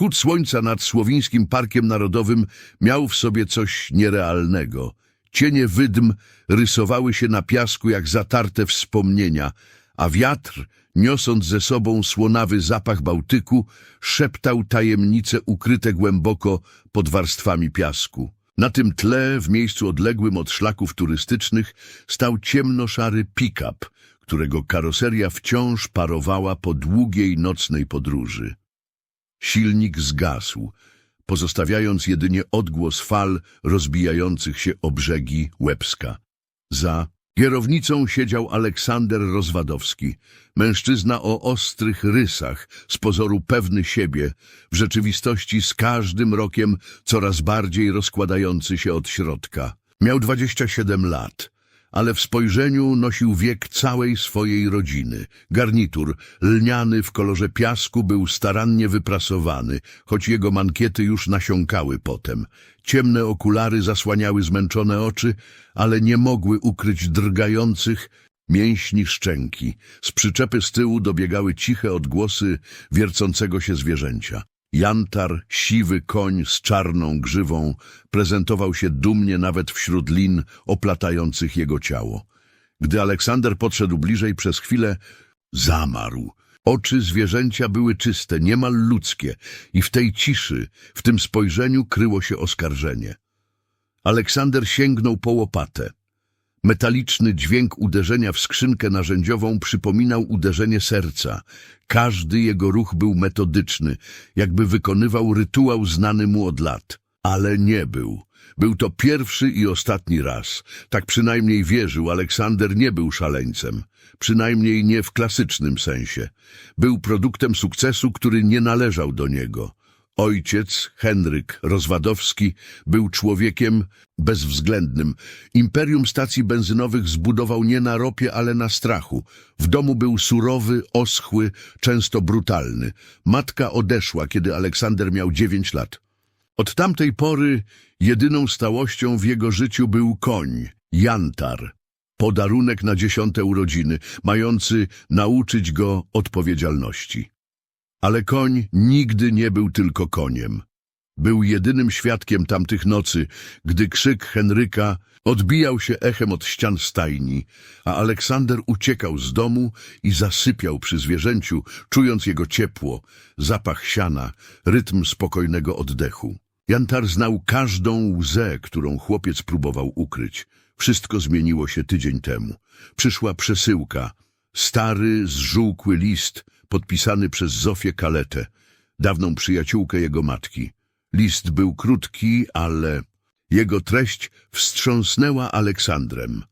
Wschód słońca nad Słowińskim Parkiem Narodowym miał w sobie coś nierealnego. Cienie wydm rysowały się na piasku jak zatarte wspomnienia, a wiatr, niosąc ze sobą słonawy zapach Bałtyku, szeptał tajemnice ukryte głęboko pod warstwami piasku. Na tym tle, w miejscu odległym od szlaków turystycznych, stał ciemnoszary pick-up, którego karoseria wciąż parowała po długiej nocnej podróży. Silnik zgasł, pozostawiając jedynie odgłos fal rozbijających się o brzegi Łebska. Za kierownicą siedział Aleksander Rozwadowski, mężczyzna o ostrych rysach, z pozoru pewny siebie, w rzeczywistości z każdym rokiem coraz bardziej rozkładający się od środka. Miał 27 lat, ale w spojrzeniu nosił wiek całej swojej rodziny. Garnitur, lniany w kolorze piasku, był starannie wyprasowany, choć jego mankiety już nasiąkały potem. Ciemne okulary zasłaniały zmęczone oczy, ale nie mogły ukryć drgających mięśni szczęki. Z przyczepy z tyłu dobiegały ciche odgłosy wiercącego się zwierzęcia. Jantar, siwy koń z czarną grzywą, prezentował się dumnie nawet wśród lin oplatających jego ciało. Gdy Aleksander podszedł bliżej, przez chwilę zamarł. Oczy zwierzęcia były czyste, niemal ludzkie i w tej ciszy, w tym spojrzeniu kryło się oskarżenie. Aleksander sięgnął po łopatę. Metaliczny dźwięk uderzenia w skrzynkę narzędziową przypominał uderzenie serca. Każdy jego ruch był metodyczny, jakby wykonywał rytuał znany mu od lat. Ale nie był. Był to pierwszy i ostatni raz. Tak przynajmniej wierzył, Aleksander nie był szaleńcem. Przynajmniej nie w klasycznym sensie. Był produktem sukcesu, który nie należał do niego. Ojciec, Henryk Rozwadowski, był człowiekiem bezwzględnym. Imperium stacji benzynowych zbudował nie na ropie, ale na strachu. W domu był surowy, oschły, często brutalny. Matka odeszła, kiedy Aleksander miał dziewięć lat. Od tamtej pory jedyną stałością w jego życiu był koń, jantar. Podarunek na dziesiąte urodziny, mający nauczyć go odpowiedzialności. Ale koń nigdy nie był tylko koniem. Był jedynym świadkiem tamtych nocy, gdy krzyk Henryka odbijał się echem od ścian stajni, a Aleksander uciekał z domu i zasypiał przy zwierzęciu, czując jego ciepło, zapach siana, rytm spokojnego oddechu. Jantar znał każdą łzę, którą chłopiec próbował ukryć. Wszystko zmieniło się tydzień temu. Przyszła przesyłka. Stary, zżółkły list, podpisany przez Zofię Kaletę, dawną przyjaciółkę jego matki. List był krótki, ale jego treść wstrząsnęła Aleksandrem.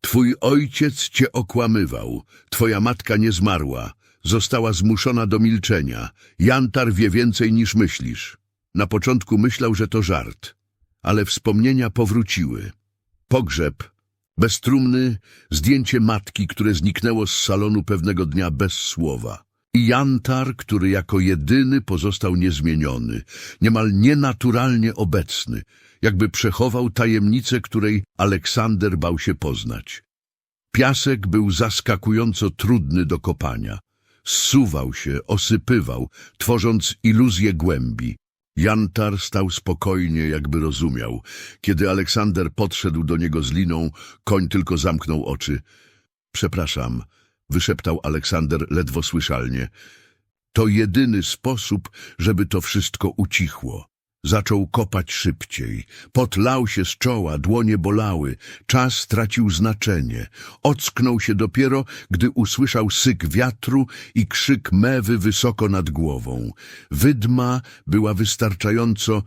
Twój ojciec cię okłamywał, twoja matka nie zmarła, została zmuszona do milczenia. Jantar wie więcej niż myślisz. Na początku myślał, że to żart, ale wspomnienia powróciły. Pogrzeb, bez trumny, zdjęcie matki, które zniknęło z salonu pewnego dnia bez słowa. I Jantar, który jako jedyny pozostał niezmieniony, niemal nienaturalnie obecny, jakby przechował tajemnicę, której Aleksander bał się poznać. Piasek był zaskakująco trudny do kopania. Zsuwał się, osypywał, tworząc iluzję głębi. Jantar stał spokojnie, jakby rozumiał. Kiedy Aleksander podszedł do niego z liną, koń tylko zamknął oczy. Przepraszam, wyszeptał Aleksander ledwo słyszalnie. To jedyny sposób, żeby to wszystko ucichło. Zaczął kopać szybciej. Pot lał się z czoła, dłonie bolały. Czas stracił znaczenie. Ocknął się dopiero, gdy usłyszał syk wiatru i krzyk mewy wysoko nad głową. Wydma była wystarczająco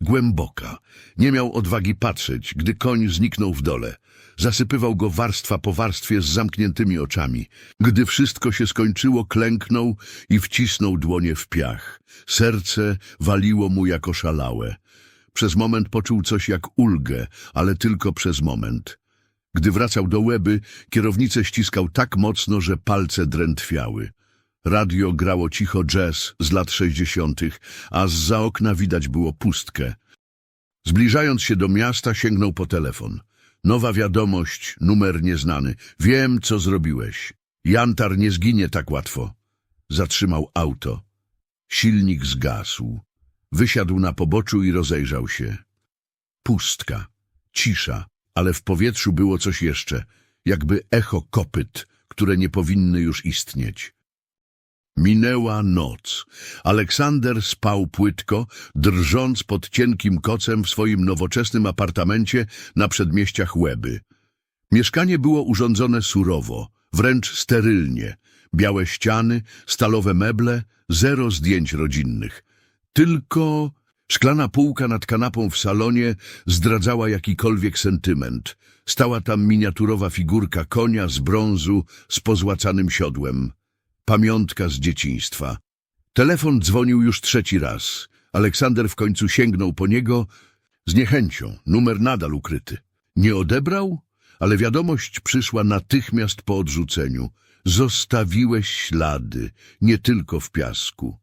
głęboka. Nie miał odwagi patrzeć, gdy koń zniknął w dole. Zasypywał go warstwa po warstwie z zamkniętymi oczami. Gdy wszystko się skończyło, klęknął i wcisnął dłonie w piach. Serce waliło mu jako szalałe. Przez moment poczuł coś jak ulgę, ale tylko przez moment. Gdy wracał do łeby, kierownicę ściskał tak mocno, że palce drętwiały. Radio grało cicho jazz z lat sześćdziesiątych, a zza okna widać było pustkę. Zbliżając się do miasta, sięgnął po telefon. Nowa wiadomość, numer nieznany. Wiem, co zrobiłeś. Jantar nie zginie tak łatwo. Zatrzymał auto. Silnik zgasł. Wysiadł na poboczu i rozejrzał się. Pustka, cisza, ale w powietrzu było coś jeszcze, jakby echo kopyt, które nie powinny już istnieć. Minęła noc. Aleksander spał płytko, drżąc pod cienkim kocem w swoim nowoczesnym apartamencie na przedmieściach Łeby. Mieszkanie było urządzone surowo, wręcz sterylnie. Białe ściany, stalowe meble, zero zdjęć rodzinnych. Tylko szklana półka nad kanapą w salonie zdradzała jakikolwiek sentyment. Stała tam miniaturowa figurka konia z brązu z pozłacanym siodłem. Pamiątka z dzieciństwa. Telefon dzwonił już trzeci raz. Aleksander w końcu sięgnął po niego z niechęcią. Numer nadal ukryty. Nie odebrał? Ale wiadomość przyszła natychmiast po odrzuceniu. Zostawiłeś ślady, nie tylko w piasku.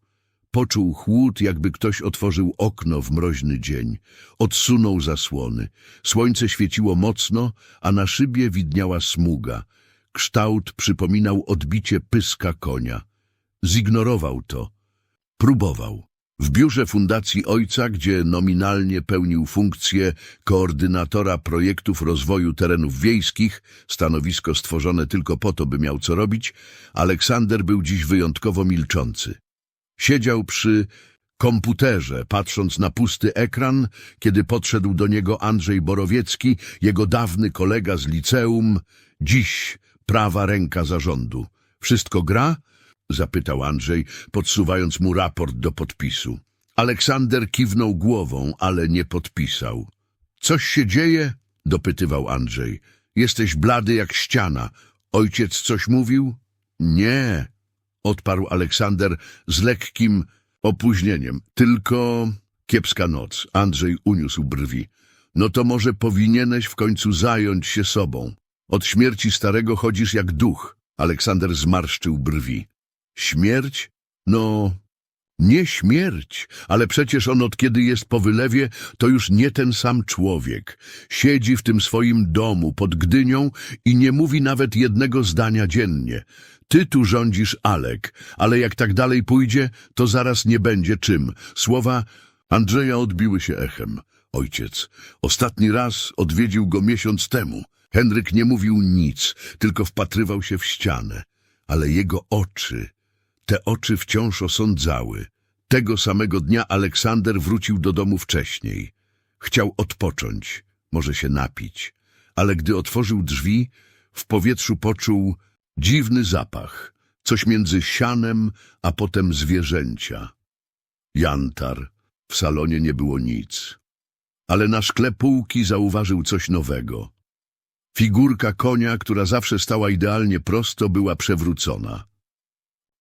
Poczuł chłód, jakby ktoś otworzył okno w mroźny dzień. Odsunął zasłony. Słońce świeciło mocno, a na szybie widniała smuga. Kształt przypominał odbicie pyska konia. Zignorował to. Próbował. W biurze Fundacji Ojca, gdzie nominalnie pełnił funkcję koordynatora projektów rozwoju terenów wiejskich, stanowisko stworzone tylko po to, by miał co robić, Aleksander był dziś wyjątkowo milczący. Siedział przy komputerze, patrząc na pusty ekran, kiedy podszedł do niego Andrzej Borowiecki, jego dawny kolega z liceum, dziś prawa ręka zarządu. Wszystko gra? zapytał Andrzej, podsuwając mu raport do podpisu. Aleksander kiwnął głową, ale nie podpisał. Coś się dzieje? dopytywał Andrzej. Jesteś blady jak ściana. Ojciec coś mówił? Nie, odparł Aleksander z lekkim opóźnieniem. Tylko kiepska noc. Andrzej uniósł brwi. No to może powinieneś w końcu zająć się sobą. Od śmierci starego chodzisz jak duch. Aleksander zmarszczył brwi. Śmierć? No, nie śmierć, ale przecież on od kiedy jest po wylewie, to już nie ten sam człowiek. Siedzi w tym swoim domu pod Gdynią i nie mówi nawet jednego zdania dziennie. Ty tu rządzisz Alek, ale jak tak dalej pójdzie, to zaraz nie będzie czym. Słowa Andrzeja odbiły się echem. Ojciec, ostatni raz odwiedził go miesiąc temu. Henryk nie mówił nic, tylko wpatrywał się w ścianę. Ale jego oczy, te oczy wciąż osądzały. Tego samego dnia Aleksander wrócił do domu wcześniej. Chciał odpocząć, może się napić, ale gdy otworzył drzwi, w powietrzu poczuł dziwny zapach, coś między sianem a potem zwierzęcia. Jantar, w salonie nie było nic. Ale na szkle półki zauważył coś nowego. Figurka konia, która zawsze stała idealnie prosto, była przewrócona.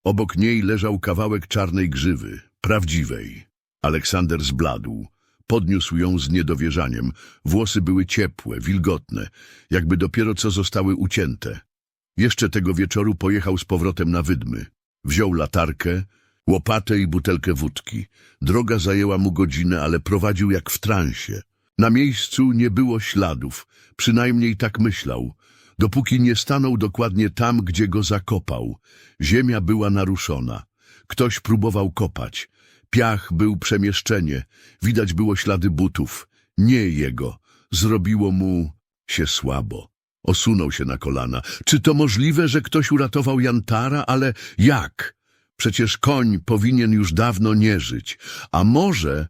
Obok niej leżał kawałek czarnej grzywy, prawdziwej. Aleksander zbladł. Podniósł ją z niedowierzaniem. Włosy były ciepłe, wilgotne, jakby dopiero co zostały ucięte. Jeszcze tego wieczoru pojechał z powrotem na wydmy. Wziął latarkę, łopatę i butelkę wódki. Droga zajęła mu godzinę, ale prowadził jak w transie. Na miejscu nie było śladów, przynajmniej tak myślał, dopóki nie stanął dokładnie tam, gdzie go zakopał. Ziemia była naruszona. Ktoś próbował kopać. Piach był przemieszczenie. Widać było ślady butów. Nie jego. Zrobiło mu się słabo. Osunął się na kolana. Czy to możliwe, że ktoś uratował Jantara? Ale jak? Przecież koń powinien już dawno nie żyć. A może...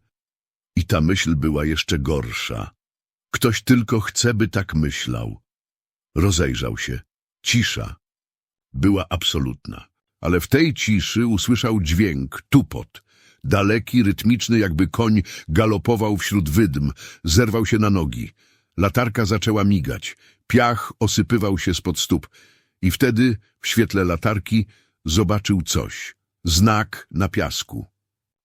I ta myśl była jeszcze gorsza. Ktoś tylko chce, by tak myślał. Rozejrzał się. Cisza. Była absolutna. Ale w tej ciszy usłyszał dźwięk, tupot. Daleki, rytmiczny, jakby koń galopował wśród wydm. Zerwał się na nogi. Latarka zaczęła migać. Piach osypywał się spod stóp. I wtedy, w świetle latarki, zobaczył coś. Znak na piasku.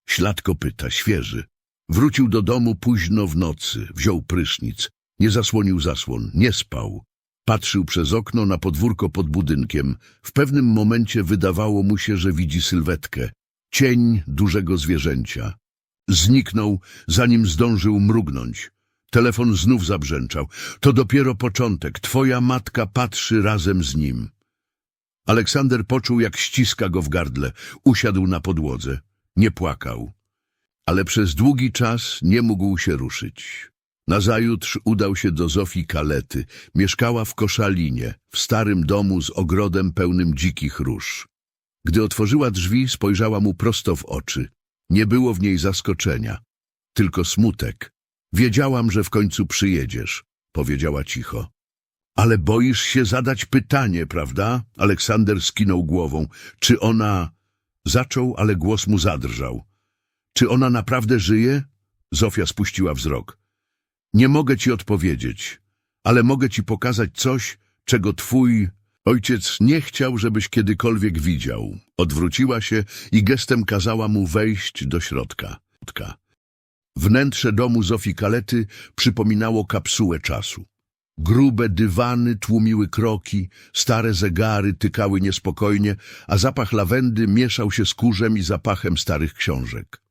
Ślad kopyta, świeży. Wrócił do domu późno w nocy. Wziął prysznic. Nie zasłonił zasłon. Nie spał. Patrzył przez okno na podwórko pod budynkiem. W pewnym momencie wydawało mu się, że widzi sylwetkę. Cień dużego zwierzęcia. Zniknął, zanim zdążył mrugnąć. Telefon znów zabrzęczał. To dopiero początek. Twoja matka patrzy razem z nim. Aleksander poczuł, jak ściska go w gardle. Usiadł na podłodze. Nie płakał. Ale przez długi czas nie mógł się ruszyć. Nazajutrz udał się do Zofii Kalety. Mieszkała w Koszalinie, w starym domu z ogrodem pełnym dzikich róż. Gdy otworzyła drzwi, spojrzała mu prosto w oczy. Nie było w niej zaskoczenia, tylko smutek. Wiedziałam, że w końcu przyjedziesz, powiedziała cicho. Ale boisz się zadać pytanie, prawda? Aleksander skinął głową. Czy ona... Zaczął, ale głos mu zadrżał. Czy ona naprawdę żyje? Zofia spuściła wzrok. Nie mogę ci odpowiedzieć, ale mogę ci pokazać coś, czego twój ojciec nie chciał, żebyś kiedykolwiek widział. Odwróciła się i gestem kazała mu wejść do środka. Wnętrze domu Zofii Kalety przypominało kapsułę czasu. Grube dywany tłumiły kroki, stare zegary tykały niespokojnie, a zapach lawendy mieszał się z kurzem i zapachem starych książek.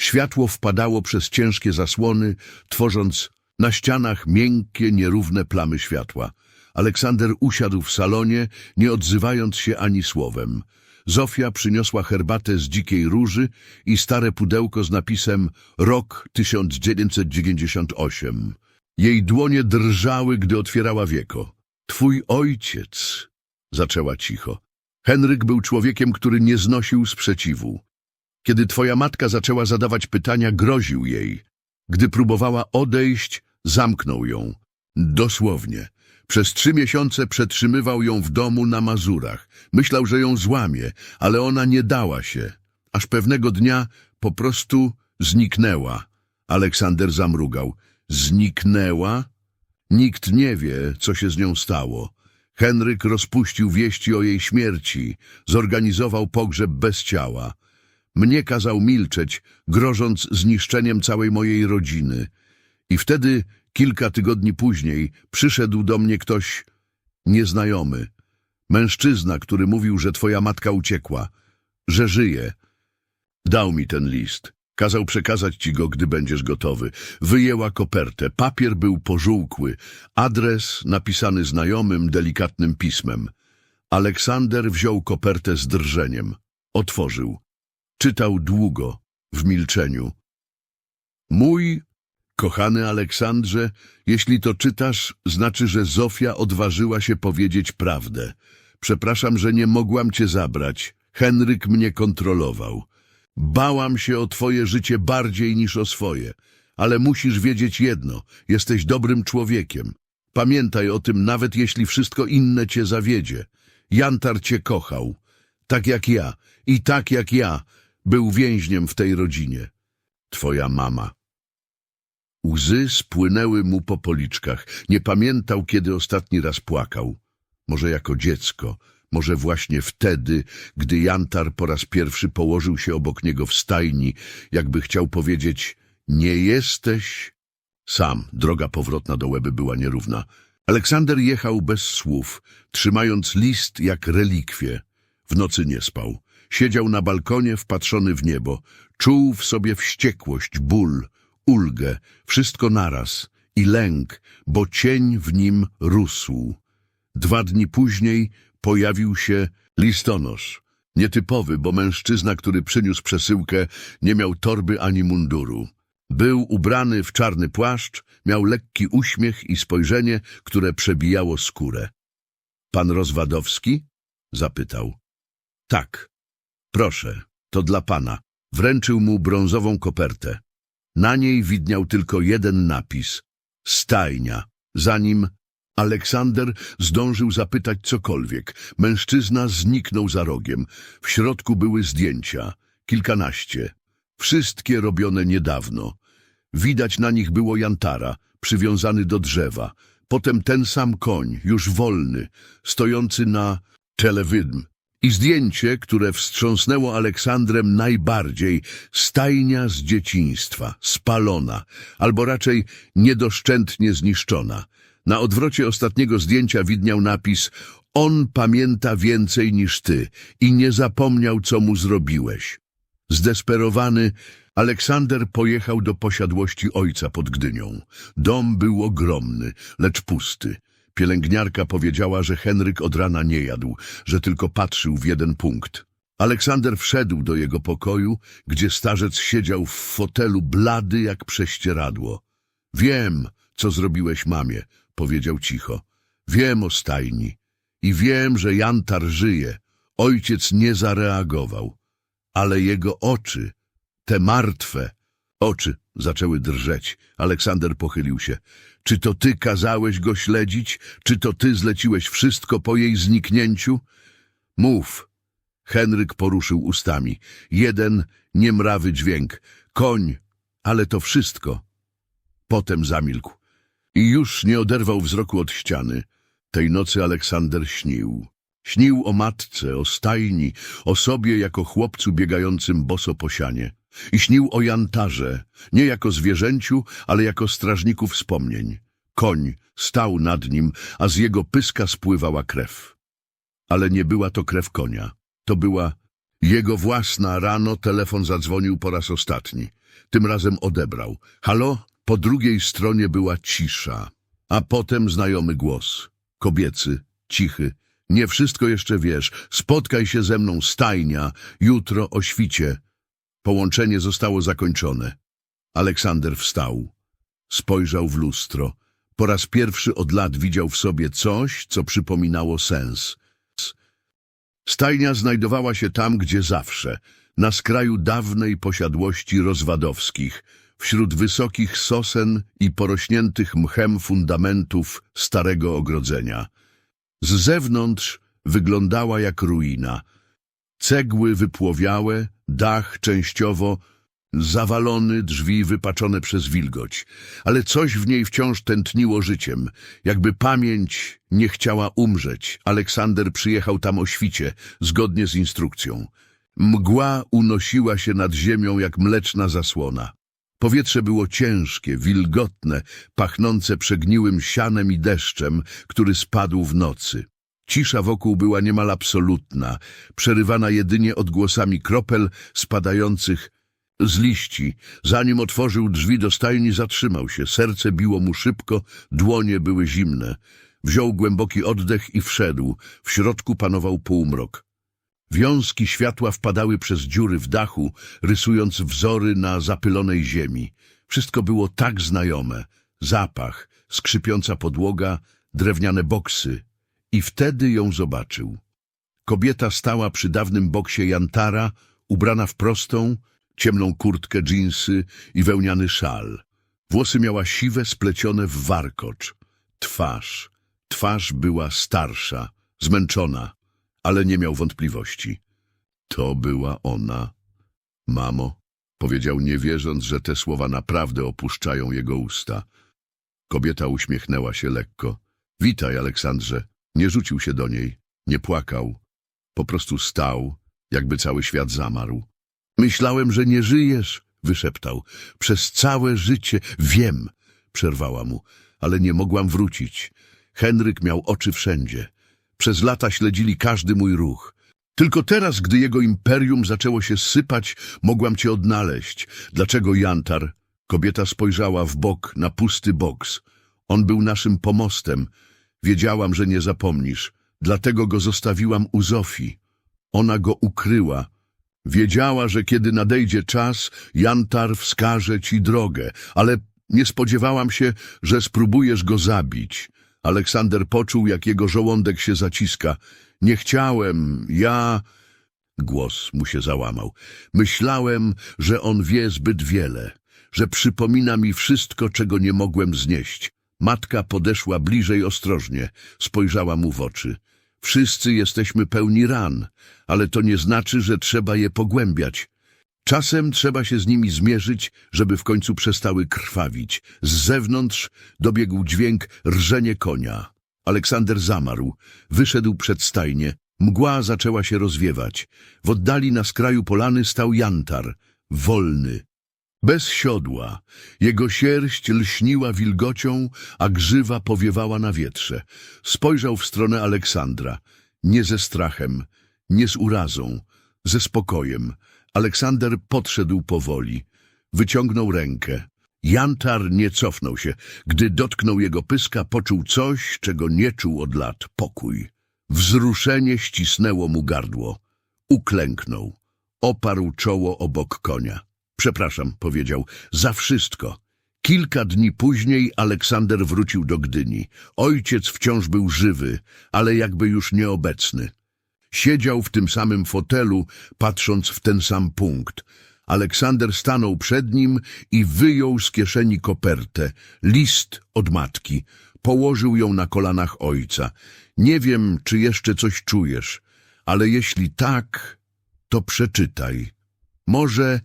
Światło wpadało przez ciężkie zasłony, tworząc na ścianach miękkie, nierówne plamy światła. Aleksander usiadł w salonie, nie odzywając się ani słowem. Zofia przyniosła herbatę z dzikiej róży i stare pudełko z napisem Rok 1998. Jej dłonie drżały, gdy otwierała wieko. Twój ojciec, zaczęła cicho. Henryk był człowiekiem, który nie znosił sprzeciwu. Kiedy twoja matka zaczęła zadawać pytania, groził jej. Gdy próbowała odejść, zamknął ją. Dosłownie. Przez trzy miesiące przetrzymywał ją w domu na Mazurach. Myślał, że ją złamie, ale ona nie dała się. Aż pewnego dnia po prostu zniknęła. Aleksander zamrugał. Zniknęła? Nikt nie wie, co się z nią stało. Henryk rozpuścił wieści o jej śmierci, zorganizował pogrzeb bez ciała. Mnie kazał milczeć, grożąc zniszczeniem całej mojej rodziny. I wtedy, kilka tygodni później, przyszedł do mnie ktoś nieznajomy. Mężczyzna, który mówił, że twoja matka uciekła, że żyje. Dał mi ten list. Kazał przekazać ci go, gdy będziesz gotowy. Wyjęła kopertę. Papier był pożółkły. Adres napisany znajomym, delikatnym pismem. Aleksander wziął kopertę z drżeniem. Otworzył. Czytał długo, w milczeniu. Mój kochany Aleksandrze, jeśli to czytasz, znaczy, że Zofia odważyła się powiedzieć prawdę. Przepraszam, że nie mogłam cię zabrać. Henryk mnie kontrolował. Bałam się o twoje życie bardziej niż o swoje. Ale musisz wiedzieć jedno, jesteś dobrym człowiekiem. Pamiętaj o tym, nawet jeśli wszystko inne cię zawiedzie. Jantar cię kochał, tak jak ja i tak jak ja był więźniem w tej rodzinie. Twoja mama. Łzy spłynęły mu po policzkach. Nie pamiętał, kiedy ostatni raz płakał. Może jako dziecko, może właśnie wtedy, gdy Jantar po raz pierwszy położył się obok niego w stajni, jakby chciał powiedzieć nie jesteś sam. Droga powrotna do łeby była nierówna. Aleksander jechał bez słów, trzymając list jak relikwie. W nocy nie spał. Siedział na balkonie wpatrzony w niebo. Czuł w sobie wściekłość, ból, ulgę, wszystko naraz i lęk, bo cień w nim rósł. Dwa dni później pojawił się listonosz. Nietypowy, bo mężczyzna, który przyniósł przesyłkę, nie miał torby ani munduru. Był ubrany w czarny płaszcz, miał lekki uśmiech i spojrzenie, które przebijało skórę. Pan Rozwadowski? zapytał. Tak. Proszę, to dla pana. Wręczył mu brązową kopertę. Na niej widniał tylko jeden napis. Stajnia. Zanim Aleksander zdążył zapytać cokolwiek. Mężczyzna zniknął za rogiem. W środku były zdjęcia. Kilkanaście. Wszystkie robione niedawno. Widać na nich było Jantara, przywiązany do drzewa. Potem ten sam koń, już wolny, stojący na czele wydm. I zdjęcie, które wstrząsnęło Aleksandrem najbardziej, stajnia z dzieciństwa, spalona, albo raczej niedoszczętnie zniszczona. Na odwrocie ostatniego zdjęcia widniał napis On pamięta więcej niż ty i nie zapomniał, co mu zrobiłeś. Zdesperowany, Aleksander pojechał do posiadłości ojca pod Gdynią. Dom był ogromny, lecz pusty. Pielęgniarka powiedziała, że Henryk od rana nie jadł, że tylko patrzył w jeden punkt. Aleksander wszedł do jego pokoju, gdzie starzec siedział w fotelu blady jak prześcieradło. Wiem, co zrobiłeś mamie, powiedział cicho. Wiem o stajni i wiem, że Jantar żyje. Ojciec nie zareagował, ale jego oczy, te martwe oczy, zaczęły drżeć. Aleksander pochylił się. Czy to ty kazałeś go śledzić? Czy to ty zleciłeś wszystko po jej zniknięciu? Mów. Henryk poruszył ustami. Jeden niemrawy dźwięk. Koń, ale to wszystko. Potem zamilkł. I już nie oderwał wzroku od ściany. Tej nocy Aleksander śnił. Śnił o matce, o stajni, o sobie jako chłopcu biegającym boso po sianie. I śnił o jantarze, nie jako zwierzęciu, ale jako strażniku wspomnień. Koń stał nad nim, a z jego pyska spływała krew. Ale nie była to krew konia. To była jego własna. Rano telefon zadzwonił po raz ostatni. Tym razem odebrał. Halo? Po drugiej stronie była cisza. A potem znajomy głos. Kobiecy, cichy. Nie wszystko jeszcze wiesz. Spotkaj się ze mną, stajnia, jutro o świcie. Połączenie zostało zakończone. Aleksander wstał. Spojrzał w lustro. Po raz pierwszy od lat widział w sobie coś, co przypominało sens. Stajnia znajdowała się tam, gdzie zawsze, na skraju dawnej posiadłości rozwadowskich, wśród wysokich sosen i porośniętych mchem fundamentów starego ogrodzenia. Z zewnątrz wyglądała jak ruina. Cegły wypłowiałe, dach częściowo zawalony, drzwi wypaczone przez wilgoć. Ale coś w niej wciąż tętniło życiem, jakby pamięć nie chciała umrzeć. Aleksander przyjechał tam o świcie, zgodnie z instrukcją. Mgła unosiła się nad ziemią jak mleczna zasłona. Powietrze było ciężkie, wilgotne, pachnące przegniłym sianem i deszczem, który spadł w nocy. Cisza wokół była niemal absolutna, przerywana jedynie odgłosami kropel spadających z liści. Zanim otworzył drzwi do stajni, zatrzymał się. Serce biło mu szybko, dłonie były zimne. Wziął głęboki oddech i wszedł. W środku panował półmrok. Wiązki światła wpadały przez dziury w dachu, rysując wzory na zapylonej ziemi. Wszystko było tak znajome. Zapach, skrzypiąca podłoga, drewniane boksy. I wtedy ją zobaczył. Kobieta stała przy dawnym boksie Jantara, ubrana w prostą, ciemną kurtkę, dżinsy i wełniany szal. Włosy miała siwe, splecione w warkocz. Twarz. Twarz była starsza, zmęczona, ale nie miał wątpliwości. To była ona. Mamo, powiedział nie wierząc, że te słowa naprawdę opuszczają jego usta. Kobieta uśmiechnęła się lekko. Witaj, Aleksandrze. Nie rzucił się do niej, nie płakał. Po prostu stał, jakby cały świat zamarł. Myślałem, że nie żyjesz, wyszeptał. Przez całe życie wiem, przerwała mu, ale nie mogłam wrócić. Henryk miał oczy wszędzie. Przez lata śledzili każdy mój ruch. Tylko teraz, gdy jego imperium zaczęło się sypać, mogłam cię odnaleźć. Dlaczego Jantar? Kobieta spojrzała w bok, na pusty boks. On był naszym pomostem. Wiedziałam, że nie zapomnisz. Dlatego go zostawiłam u Zofii. Ona go ukryła. Wiedziała, że kiedy nadejdzie czas, Jantar wskaże ci drogę, ale nie spodziewałam się, że spróbujesz go zabić. Aleksander poczuł, jak jego żołądek się zaciska. Nie chciałem, ja... Głos mu się załamał. Myślałem, że on wie zbyt wiele, że przypomina mi wszystko, czego nie mogłem znieść. Matka podeszła bliżej ostrożnie, spojrzała mu w oczy. Wszyscy jesteśmy pełni ran, ale to nie znaczy, że trzeba je pogłębiać. Czasem trzeba się z nimi zmierzyć, żeby w końcu przestały krwawić. Z zewnątrz dobiegł dźwięk rżenie konia. Aleksander zamarł, wyszedł przed stajnię. Mgła zaczęła się rozwiewać. W oddali na skraju polany stał jantar, wolny, bez siodła. Jego sierść lśniła wilgocią, a grzywa powiewała na wietrze. Spojrzał w stronę Aleksandra. Nie ze strachem, nie z urazą, ze spokojem. Aleksander podszedł powoli. Wyciągnął rękę. Jantar nie cofnął się. Gdy dotknął jego pyska, poczuł coś, czego nie czuł od lat. Pokój. Wzruszenie ścisnęło mu gardło. Uklęknął. Oparł czoło obok konia. Przepraszam, powiedział, za wszystko. Kilka dni później Aleksander wrócił do Gdyni. Ojciec wciąż był żywy, ale jakby już nieobecny. Siedział w tym samym fotelu, patrząc w ten sam punkt. Aleksander stanął przed nim i wyjął z kieszeni kopertę, list od matki. Położył ją na kolanach ojca. Nie wiem, czy jeszcze coś czujesz, ale jeśli tak, to przeczytaj. Może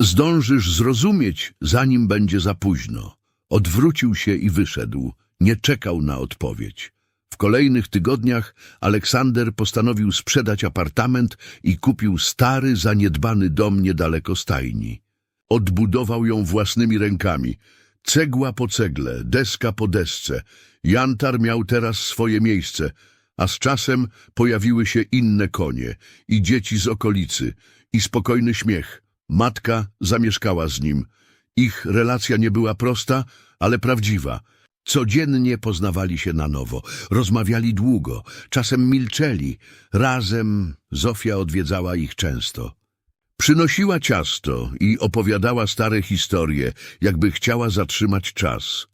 zdążysz zrozumieć, zanim będzie za późno. Odwrócił się i wyszedł. Nie czekał na odpowiedź. W kolejnych tygodniach Aleksander postanowił sprzedać apartament i kupił stary, zaniedbany dom niedaleko stajni. Odbudował ją własnymi rękami. Cegła po cegle, deska po desce. Jantar miał teraz swoje miejsce, a z czasem pojawiły się inne konie i dzieci z okolicy i spokojny śmiech. Matka zamieszkała z nim. Ich relacja nie była prosta, ale prawdziwa. Codziennie poznawali się na nowo, rozmawiali długo, czasem milczeli. Razem Zofia odwiedzała ich często. Przynosiła ciasto i opowiadała stare historie, jakby chciała zatrzymać czas.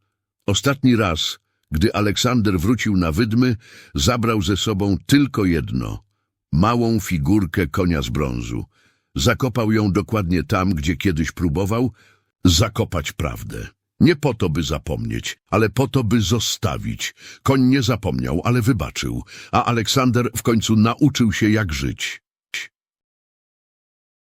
Ostatni raz, gdy Aleksander wrócił na wydmy, zabrał ze sobą tylko jedno – małą figurkę konia z brązu. Zakopał ją dokładnie tam, gdzie kiedyś próbował zakopać prawdę. Nie po to, by zapomnieć, ale po to, by zostawić. Koń nie zapomniał, ale wybaczył, a Aleksander w końcu nauczył się, jak żyć.